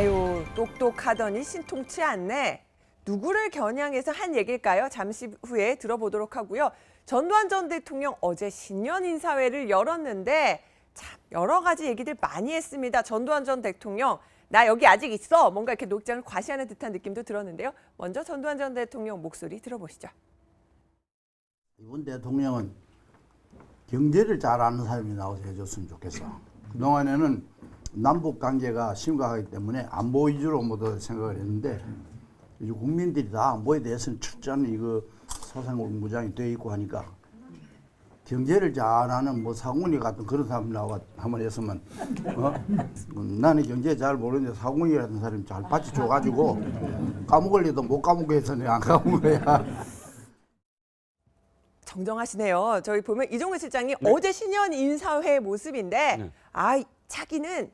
아유, 똑똑하더니 신통치 않네. 누구를 겨냥해서 한 얘기일까요? 잠시 후에 들어보도록 하고요. 전두환 전 대통령 어제 신년 인사회를 열었는데 참 여러 가지 얘기들 많이 했습니다. 전두환 전 대통령 나 여기 아직 있어. 뭔가 이렇게 녹장을 과시하는 듯한 느낌도 들었는데요. 먼저 전두환 전 대통령 목소리 들어보시죠. 이번 대통령은 경제를 잘 아는 사람이 나와서 해줬으면 좋겠어. 그동안에는 남북 관계가 심각하기 때문에 안보 위주로 모두 생각을 했는데 이제 국민들이 다 안보에 대해서는 철저한 이거 소상공무장이 되어 있고 하니까 경제를 잘 아는 뭐 사공리 같은 그런 사람 나와 한번 했으면 어? 나는 경제 잘 모르는데 사공리 같은 사람이 잘 받쳐 줘가지고 까먹을 일도 못 까먹게 해서 내가 안 까먹은 거야. 정정하시네요. 저희 보면 이종근 실장이 어제 신년 인사회 모습인데 네. 아 자기는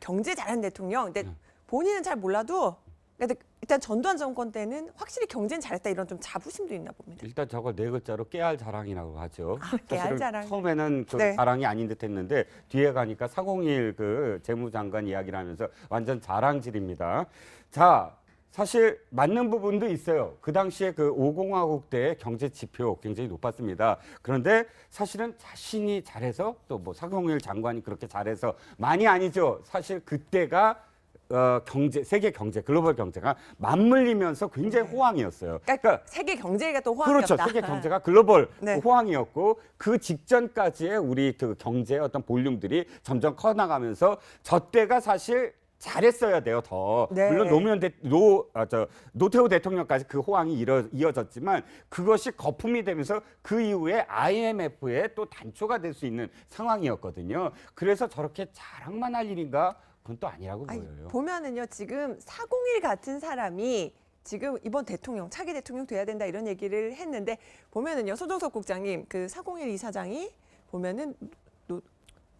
경제 잘하는 대통령. 근데 본인은 잘 몰라도 근데 일단 전두환 정권 때는 확실히 경제는 잘했다 이런 좀 자부심도 있나 봅니다. 일단 저걸 네 글자로 깨알 자랑이라고 하죠. 아, 깨알 사실은 자랑. 처음에는 그 네. 자랑이 아닌 듯했는데 뒤에 가니까 401 그 재무장관 이야기를 하면서 완전 자랑질입니다. 자. 사실 맞는 부분도 있어요. 그 당시에 그 5공화국 때 경제 지표 굉장히 높았습니다. 그런데 사실은 자신이 잘해서 또뭐401 장관이 그렇게 잘해서 많이 아니죠. 사실 그때가 어, 경제 세계 경제 글로벌 경제가 맞물리면서 굉장히 호황이었어요. 그러니까, 세계 경제가 또 호황이었다. 그렇죠. 세계 경제가 글로벌 네. 호황이었고 그 직전까지의 우리 그 경제의 어떤 볼륨들이 점점 커 나가면서 저 때가 사실 잘했어야 돼요 더. 네. 물론 노무현 대, 노, 아, 저, 노태우 대통령까지 그 호황이 이어, 이어졌지만 그것이 거품이 되면서 그 이후에 IMF에 또 단초가 될 수 있는 상황이었거든요. 그래서 저렇게 자랑만 할 일인가? 그건 또 아니라고 아니, 보여요. 보면은요 지금 401 같은 사람이 지금 이번 대통령 차기 대통령 돼야 된다 이런 얘기를 했는데 보면은요 소정석 국장님 그 401 이사장이 보면은 노-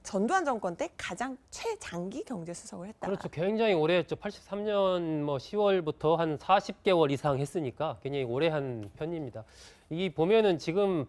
전두환 정권 때 가장 최장기 경제 수석을 했다. 그렇죠. 굉장히 오래 했죠. 83년 뭐 10월부터 한 40개월 이상 했으니까 굉장히 오래 한 편입니다. 이 보면은 지금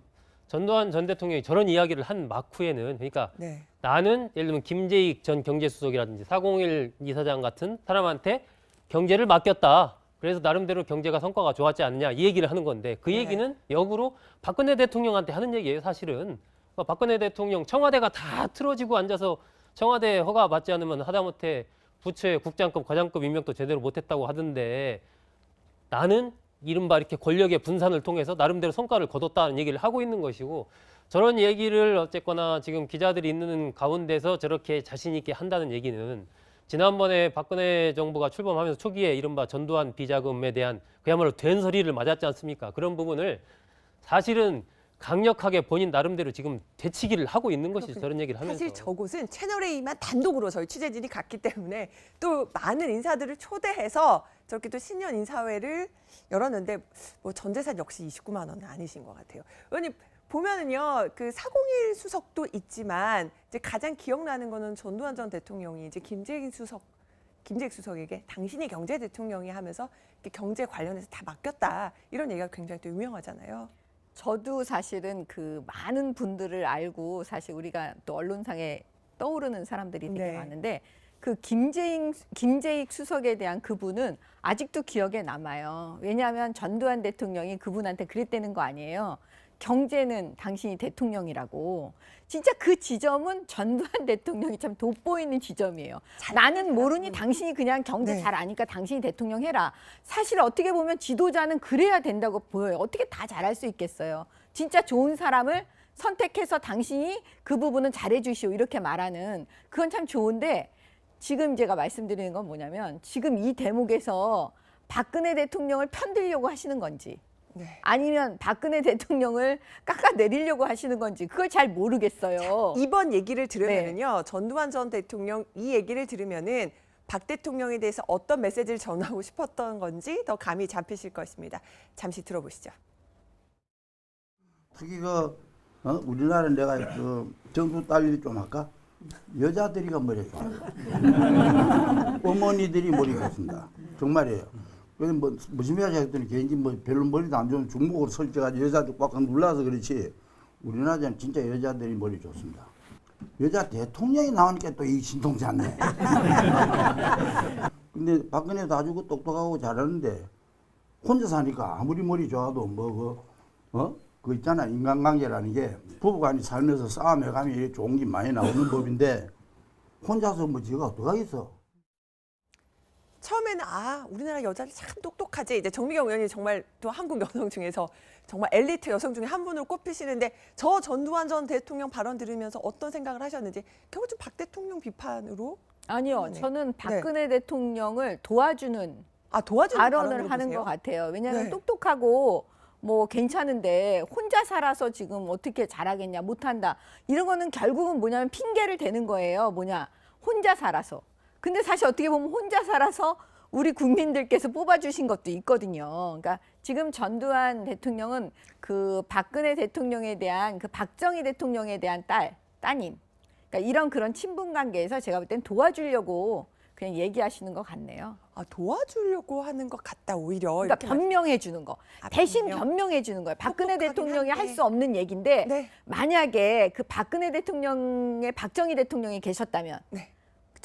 전두환 전 대통령이 저런 이야기를 한 막후에는 그러니까 네. 나는 예를 들면 김재익 전 경제수석이라든지 401 이사장 같은 사람한테 경제를 맡겼다. 그래서 나름대로 경제가 성과가 좋았지 않느냐 이 얘기를 하는 건데 그 네. 얘기는 역으로 박근혜 대통령한테 하는 얘기예요 사실은 어, 박근혜 대통령 청와대가 다 틀어지고 앉아서 청와대 허가 받지 않으면 하다못해 부처의 국장급 과장급 임명도 제대로 못했다고 하던데 나는 이른바 이렇게 권력의 분산을 통해서 나름대로 성과를 거뒀다는 얘기를 하고 있는 것이고 저런 얘기를 어쨌거나 지금 기자들이 있는 가운데서 저렇게 자신 있게 한다는 얘기는 지난번에 박근혜 정부가 출범하면서 초기에 이른바 전두환 비자금에 대한 그야말로 된소리를 맞았지 않습니까? 그런 부분을 사실은 강력하게 본인 나름대로 지금 되치기를 하고 있는 것이 그렇군요. 저런 얘기를 하면서 사실 저곳은 채널 A만 단독으로 저희 취재진이 갔기 때문에 또 많은 인사들을 초대해서 저렇게 또 신년 인사회를 열었는데 뭐 전재산 역시 29만 원은 아니신 것 같아요. 의원님 보면은요 그 401 수석도 있지만 이제 가장 기억나는 거는 전두환 전 대통령이 이제 김재익 수석 김재익 수석에게 당신이 경제 대통령이 하면서 경제 관련해서 다 맡겼다 이런 얘기가 굉장히 또 유명하잖아요. 저도 사실은 그 많은 분들을 알고 사실 우리가 또 언론상에 떠오르는 사람들이 되게 네. 많은데 그 김재익, 김재익 수석에 대한 그분은 아직도 기억에 남아요. 왜냐하면 전두환 대통령이 그분한테 그랬다는 거 아니에요. 경제는 당신이 대통령이라고. 진짜 그 지점은 전두환 대통령이 참 돋보이는 지점이에요. 나는 모르니 당신이 그냥 경제 네. 잘 아니까 당신이 대통령 해라. 사실 어떻게 보면 지도자는 그래야 된다고 보여요. 어떻게 다 잘할 수 있겠어요. 진짜 좋은 사람을 선택해서 당신이 그 부분은 잘해 주시오 이렇게 말하는 그건 참 좋은데 지금 제가 말씀드리는 건 뭐냐면 지금 이 대목에서 박근혜 대통령을 편들려고 하시는 건지 네. 아니면 박근혜 대통령을 깎아내리려고 하시는 건지 그걸 잘 모르겠어요. 이번 얘기를 네. 들으면은요 전두환 전 대통령 이 얘기를 들으면은 박 대통령에 대해서 어떤 메시지를 전하고 싶었던 건지 더 감이 잡히실 것입니다. 잠시 들어보시죠. 특히 그 어? 우리나라 내가 그 정수 딸일 좀 할까? 여자들이가 머리 좋아요. 어머니들이 머리 좋습니다. 정말이에요. 그래서 뭐 무슨 얘기 했더니 개인지 뭐 별로 머리도 안 좋은 중국으로 설정가지고 여자들 꽉꽉 눌러서 그렇지 우리나라는 진짜 여자들이 머리 좋습니다. 여자 대통령이 나오니까 또 이. 근데 근데 박근혜도 아주 그 똑똑하고 잘하는데 혼자 사니까 아무리 머리 좋아도 뭐 그, 어? 그 있잖아 인간관계라는 게 부부간이 살면서 싸움해가면 좋은 게 많이 나오는 법인데 혼자서 뭐 지가 어떡하겠어. 처음에는 아 우리나라 여자들 참 똑똑하지 이제 정미경 의원이 정말 또 한국 여성 중에서 정말 엘리트 여성 중에 한 분으로 꼽히시는데 저 전두환 전 대통령 발언 들으면서 어떤 생각을 하셨는지 결국 좀 박 대통령 비판으로 아니요, 네. 저는 박근혜 대통령을 도와주는 아 도와주는 발언을 하는 보세요? 것 같아요. 왜냐하면 네. 똑똑하고 뭐 괜찮은데 혼자 살아서 지금 어떻게 잘하겠냐 못한다 이런 거는 결국은 뭐냐면 핑계를 대는 거예요. 뭐냐 혼자 살아서. 근데 사실 어떻게 보면 혼자 살아서 우리 국민들께서 뽑아주신 것도 있거든요. 그러니까 지금 전두환 대통령은 그 박근혜 대통령에 대한 그 박정희 대통령에 대한 딸 따님. 그러니까 이런 그런 친분 관계에서 제가 볼 땐 도와주려고 그냥 얘기하시는 것 같네요. 아 도와주려고 하는 것 같다 오히려 그러니까 변명해 주는 거. 아, 대신 변명. 변명해 주는 거예요. 박근혜 대통령이. 할 수 없는 얘기인데 네. 만약에 그 박근혜 대통령의 박정희 대통령이 계셨다면 네.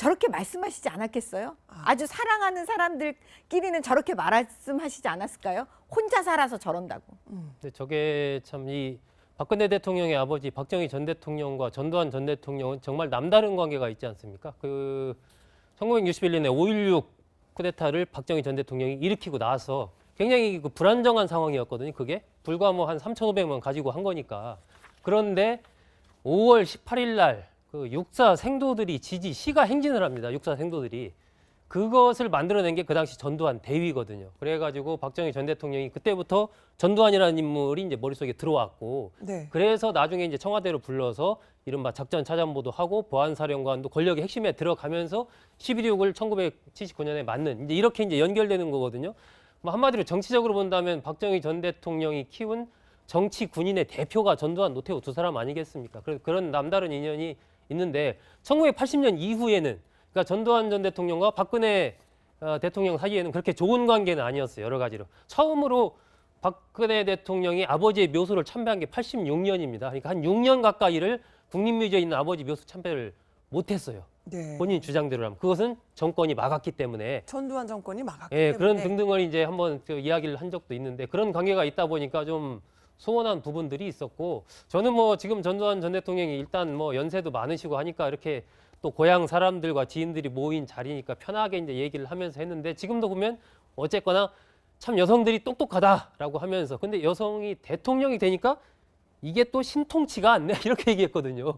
저렇게 말씀하시지 않았겠어요? 아. 아. 주 사랑하는 사람들끼리는 저렇게 말씀하시지 않았을까요? 혼자 살아서 저런다고. 근데 저게 참 이 박근혜 대통령의 아버지 박정희 전 대통령과 전두환 전 대통령은 정말 남다른 관계가 있지 않습니까? 그 1961년에 5.16 쿠데타를 박정희 전 대통령이 일으키고 나서 굉장히 그 불안정한 상황이었거든요. 그게 불과 뭐 한 3,500만 가지고 한 거니까. 그런데 5월 18일 날 그 육사 생도들이 지지 시가 행진을 합니다. 육사 생도들이 그것을 만들어낸 게 그 당시 전두환 대위거든요. 그래가지고 박정희 전 대통령이 그때부터 전두환이라는 인물이 이제 머릿속에 들어왔고 네. 그래서 나중에 이제 청와대로 불러서 이른바 작전 차장보도 하고 보안사령관도 권력의 핵심에 들어가면서 11.6을 1979년에 맞는 이제 이렇게 이제 연결되는 거거든요. 뭐 한마디로 정치적으로 본다면 박정희 전 대통령이 키운 정치 군인의 대표가 전두환 노태우 두 사람 아니겠습니까? 그런 그런 남다른 인연이 있는데 1980년 이후에는 그러니까 전두환 전 대통령과 박근혜 어, 대통령 사이에는 그렇게 좋은 관계는 아니었어요. 여러 가지로. 처음으로 박근혜 대통령이 아버지의 묘소를 참배한 게 86년입니다. 그러니까 한 6년 가까이를 국립묘지에 있는 아버지 묘소 참배를 못했어요. 네. 본인 주장대로 하면 그것은 정권이 막았기 때문에 전두환 정권이 막았기 예, 때문에 그런 등등을 이제 한번 그 이야기를 한 적도 있는데 그런 관계가 있다 보니까 좀 소원한 부분들이 있었고 저는 뭐 지금 전두환 전 대통령이 일단 뭐 연세도 많으시고 하니까 이렇게 또 고향 사람들과 지인들이 모인 자리니까 편하게 이제 얘기를 하면서 했는데 지금도 보면 어쨌거나 참 여성들이 똑똑하다라고 하면서 근데 여성이 대통령이 되니까 이게 또 신통치가 않네 이렇게 얘기했거든요.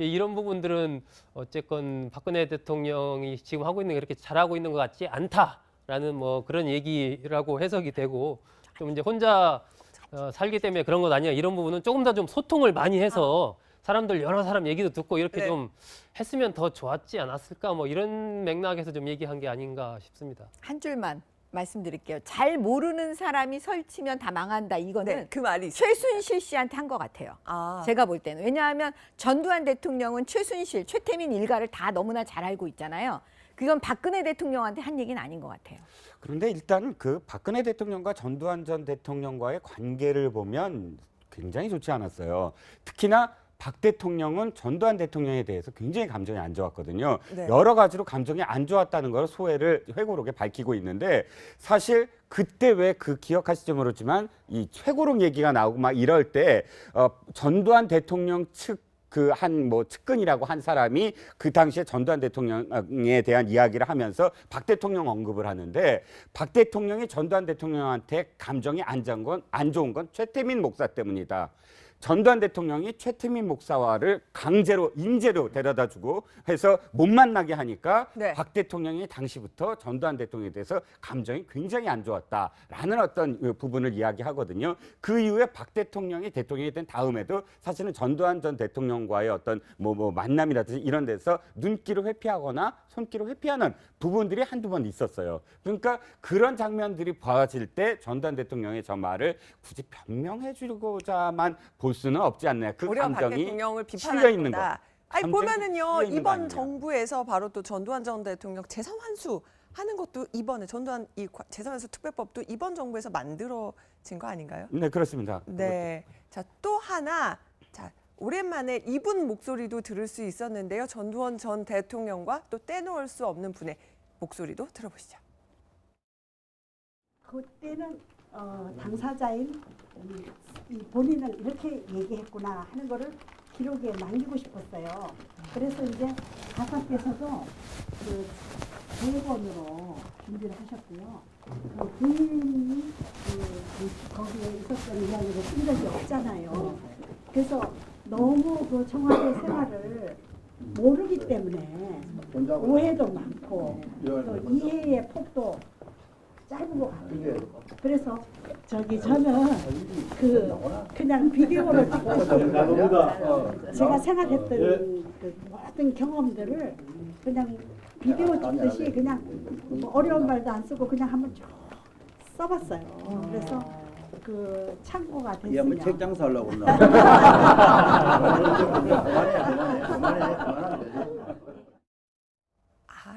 예, 이런 부분들은 어쨌건 박근혜 대통령이 지금 하고 있는 게 그렇게 잘하고 있는 것 같지 않다라는 뭐 그런 얘기라고 해석이 되고 좀 이제 혼자 어, 살기 때문에 그런 것 아니야 이런 부분은 조금 더 좀 소통을 많이 해서 사람들 여러 사람 얘기도 듣고 이렇게 네. 좀 했으면 더 좋았지 않았을까 뭐 이런 맥락에서 좀 얘기한 게 아닌가 싶습니다. 한 줄만 말씀드릴게요. 잘 모르는 사람이 설치면 다 망한다. 이거는 네, 그 말이 있어요. 최순실 씨한테 한 것 같아요. 아, 제가 볼 때는 왜냐하면 전두환 대통령은 최순실, 최태민 일가를 다 너무나 잘 알고 있잖아요. 그건 박근혜 대통령한테 한 얘기는 아닌 것 같아요. 그런데 일단 그 박근혜 대통령과 전두환 전 대통령과의 관계를 보면 굉장히 좋지 않았어요. 특히나 박 대통령은 전두환 대통령에 대해서 굉장히 감정이 안 좋았거든요. 네. 여러 가지로 감정이 안 좋았다는 걸 소회를 회고록에 밝히고 있는데 사실 그때 왜 그 기억하실지 모르지만 이 최고록 얘기가 나오고 막 이럴 때 어, 전두환 대통령 측 그한뭐 측근이라고 한 사람이 그 당시에 전두환 대통령에 대한 이야기를 하면서 박 대통령 언급을 하는데 박 대통령이 전두환 대통령한테 감정이 안 좋은 건안 좋은 건 최태민 목사 때문이다. 전두환 대통령이 최태민 목사와를 강제로 인재로 데려다 주고 해서 못 만나게 하니까 네. 박 대통령이 당시부터 전두환 대통령에 대해서 감정이 굉장히 안 좋았다라는 어떤 그 부분을 이야기하거든요. 그 이후에 박 대통령이 대통령이 된 다음에도 사실은 전두환 전 대통령과의 어떤 뭐, 뭐 만남이라든지 이런 데서 눈길을 회피하거나 손길을 회피하는 부분들이 한두 번 있었어요. 그러니까 그런 장면들이 보아질 때 전두환 대통령의 저 말을 굳이 변명해 주고자만 볼 수는 없지 않나요? 그 감정이 대통령을 실려 있는 거. 비판한다. 아니 보면은요 실려 있는 거 이번 아니냐. 정부에서 바로 또 전두환 전 대통령 재산 환수 하는 것도 이번에 전두환 이 과- 재산 환수 특별법도 이번 정부에서 만들어진 거 아닌가요? 네 그렇습니다. 네. 자, 또 하나. 자, 오랜만에 이분 목소리도 들을 수 있었는데요. 전두환 전 대통령과 또 떼놓을 수 없는 분의 목소리도 들어보시죠. 그때는 어, 당사자인 본인을 이렇게 얘기했구나 하는 거를 기록에 남기고 싶었어요. 그래서 이제 가사께서도 그 대본으로 준비를 하셨고요. 그 부인이 그, 그 거기에 있었던 이야기를 쓴 적이 없잖아요. 그래서 너무 그 청와대 생활을 모르기 때문에 오해도 많고 또 이해의 폭도 짧은 것 같아요. 그래서 저기 저는 그 그냥 비디오를 찍듯이 제가 생각했던 그 모든 경험들을 그냥 비디오 찍듯이 그냥 뭐 어려운 말도 안 쓰고 그냥 한번 쭉 써봤어요. 그래서 그 참고가 이 한번 책 됐으면 장사 하려고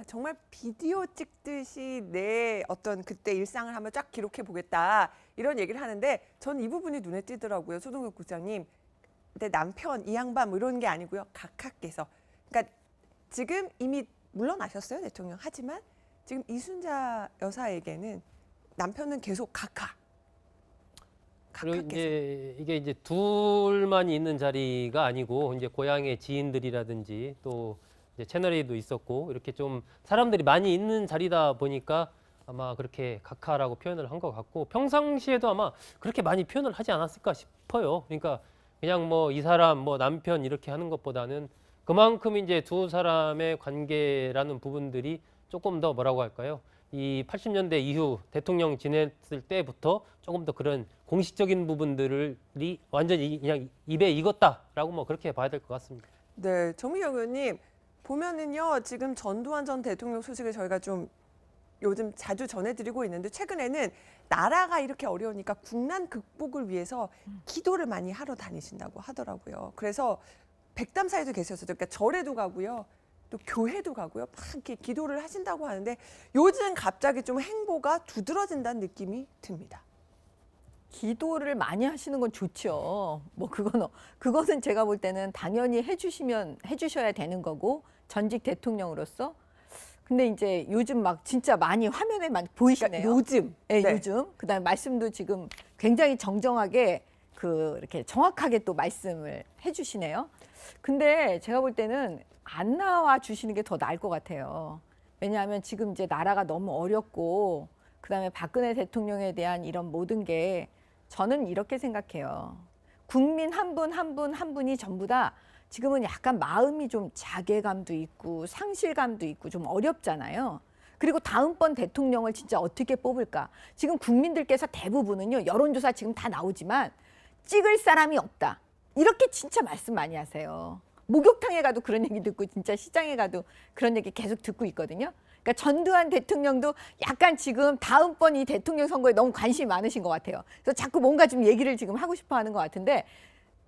아, 정말 비디오 찍듯이 내 어떤 그때 일상을 한번 쫙 기록해 보겠다. 이런 얘기를 하는데 저는 이 부분이 눈에 띄더라고요. 소동국 국장님. 내 남편, 이 양반 뭐 이런 게 아니고요. 각하께서. 그러니까 지금 이미 물러나셨어요, 대통령. 하지만 지금 이순자 여사에게는 남편은 계속 각하. 그리고. 이제 이게 이제 둘만 있는 자리가 아니고 이제 고향의 지인들이라든지 또 이제 채널에도 있었고 이렇게 좀 사람들이 많이 있는 자리다 보니까 아마 그렇게 각하라고 표현을 한 것 같고 평상시에도 아마 그렇게 많이 표현을 하지 않았을까 싶어요. 그러니까 그냥 뭐 이 사람 뭐 남편 이렇게 하는 것보다는 그만큼 이제 두 사람의 관계라는 부분들이 조금 더 뭐라고 할까요? 이 80년대 이후 대통령 지냈을 때부터 조금 더 그런 공식적인 부분들이 완전히 그냥 입에 익었다라고 뭐 그렇게 봐야 될 것 같습니다. 네, 정미경 의원님 보면은요 지금 전두환 전 대통령 소식을 저희가 좀 요즘 자주 전해드리고 있는데 최근에는 나라가 이렇게 어려우니까 국난 극복을 위해서 기도를 많이 하러 다니신다고 하더라고요. 그래서 백담사에도 계셨어요. 그러니까 절에도 가고요. 또 교회도 가고요. 막 이렇게 기도를 하신다고 하는데 요즘 갑자기 좀 행보가 두드러진다는 느낌이 듭니다. 기도를 많이 하시는 건 좋죠. 뭐 그건 그것은 제가 볼 때는 당연히 해주시면 해주셔야 되는 거고 전직 대통령으로서. 근데 이제 요즘 막 진짜 많이 화면에 많이 보이시네요. 그러니까 요즘 네, 네. 요즘 그다음에 말씀도 지금 굉장히 정정하게 그 이렇게 정확하게 또 말씀을 해주시네요. 근데 제가 볼 때는 안 나와 주시는 게 더 나을 것 같아요. 왜냐하면 지금 이제 나라가 너무 어렵고 그다음에 박근혜 대통령에 대한 이런 모든 게 저는 이렇게 생각해요. 국민 한 분 한 분 한 분이 전부 다 지금은 약간 마음이 좀 자괴감도 있고 상실감도 있고 좀 어렵잖아요. 그리고 다음번 대통령을 진짜 어떻게 뽑을까? 지금 국민들께서 대부분은요, 여론조사 지금 다 나오지만 찍을 사람이 없다. 이렇게 진짜 말씀 많이 하세요. 목욕탕에 가도 그런 얘기 듣고 진짜 시장에 가도 그런 얘기 계속 듣고 있거든요. 그러니까 전두환 대통령도 약간 지금 다음번 이 대통령 선거에 너무 관심이 많으신 것 같아요. 그래서 자꾸 뭔가 좀 얘기를 지금 하고 싶어 하는 것 같은데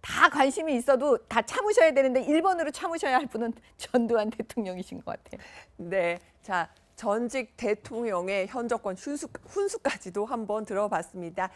다 관심이 있어도 다 참으셔야 되는데 1번으로 참으셔야 할 분은 전두환 대통령이신 것 같아요. 네, 자 전직 대통령의 현 정권 훈수, 훈수까지도 한번 들어봤습니다.